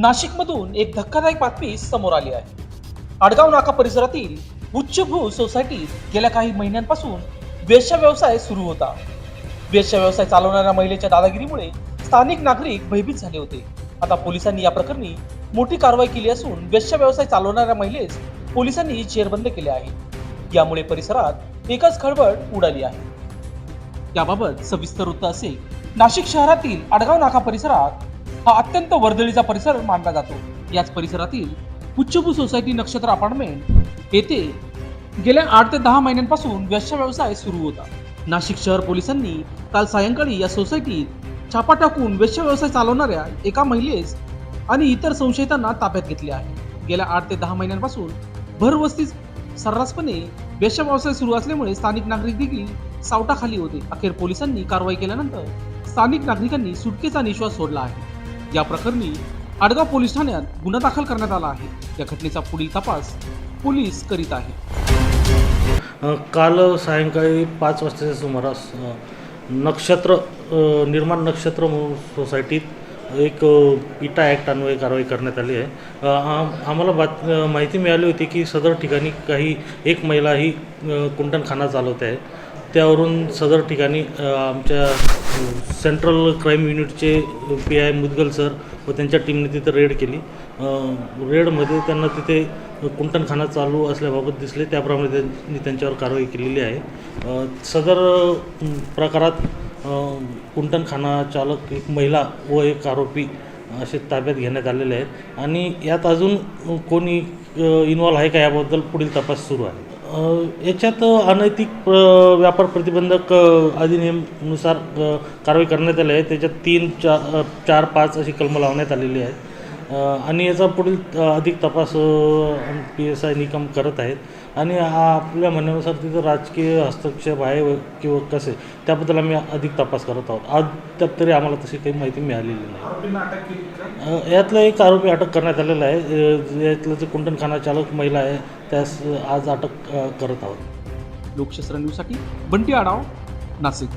नाशिकमधून एक धक्कादायक बातमी समोर आली आहे. आडगाव नाका परिसरातील उच्चभू सोसायटीत गेल्या काही महिन्यांपासून वेश्या व्यवसाय सुरू होता. वेश्या व्यवसाय चालवणाऱ्या महिलेच्या दादागिरीमुळे स्थानिक नागरिक भयभीत झाले होते. आता पोलिसांनी या प्रकरणी मोठी कारवाई केली असून वेश्या व्यवसाय चालवणाऱ्या महिलेस पोलिसांनी चेरबंद केले आहे यामुळे परिसरात एकच खळबळ उडाली आहे. याबाबत सविस्तर वृत्त असे नाशिक शहरातील आडगाव नाका परिसरात हा अत्यंत वर्दळीचा परिसर मानला जातो. याच परिसरातील उच्चभू सोसायटी नक्षत्र अपार्टमेंट येथे गेल्या आठ ते दहा महिन्यांपासून वेश्या व्यवसाय सुरू होता. नाशिक शहर पोलिसांनी काल सायंकाळी या सोसायटीत छापा टाकून वेश्य व्यवसाय चालवणाऱ्या एका महिलेस आणि इतर संशयितांना ताब्यात घेतले आहे. गेल्या आठ ते दहा महिन्यांपासून भरवस्तीत सर्रासपणे वेश्य व्यवसाय सुरू असल्यामुळे स्थानिक नागरिक देखील सावटाखाली होते. अखेर पोलिसांनी कारवाई केल्यानंतर स्थानिक नागरिकांनी सुटकेचा निश्वास सोडला आहे. या प्रकरणी आडगाव पोलीस ठाण्यात गुन्हा दाखल करण्यात आला आहे. या घटनेचा पुढील तपास पोलीस करीत आहे काल सायंकाळी पाच वाजताच्या सुमारास नक्षत्र निर्माण नक्षत्र सोसायटीत एक इटा ॲक्ट अन्वये कारवाई करण्यात आली आहे. आम्हाला बात माहिती मिळाली होती की सदर ठिकाणी काही एक महिला ही अ, कुंटणखाना चालवते आहे त्यावरून सदर ठिकाणी आमच्या सेंट्रल क्राईम युनिटचे पी आय मुदगल सर व त्यांच्या टीमने तिथे रेड केली. रेडमध्ये त्यांना तिथे कुंटणखाना चालू असल्याबाबत दिसले. त्याप्रमाणे त्यांनी त्यांच्यावर कारवाई केलेली आहे. सदर प्रकारात कुंटणखाना चालक एक महिला व एक आरोपी असे ताब्यात घेण्यात आलेले आहेत. आणि यात अजून कोणी इन्वॉल्व्ह आहे का याबद्दल पुढील तपास सुरू आहे. याच्यात अनैतिक व्यापार प्रतिबंधक अधिनियमानुसार अधिनियमनुसार कारवाई करण्यात आली आहे. त्याच्यात तीन चार चार पाच अशी कलमं लावण्यात आलेली आहेत. आणि याचा पुढील अधिक तपास पी एस आय निकम करत आहेत. आणि आपल्या म्हणण्यानुसार तिथं राजकीय हस्तक्षेप आहे किंवा कसे त्याबद्दल आम्ही अधिक तपास करत आहोत. अद्याप तरी आम्हाला तशी काही माहिती मिळालेली नाही. यातला एक आरोपी अटक करण्यात आलेला आहे. यातलं जे कुंटनखाना चालक महिला आहे त्यास आज अटक करत आहोत. लोकशास्त्र न्यूजसाठी बंटी आडाव नाशिक.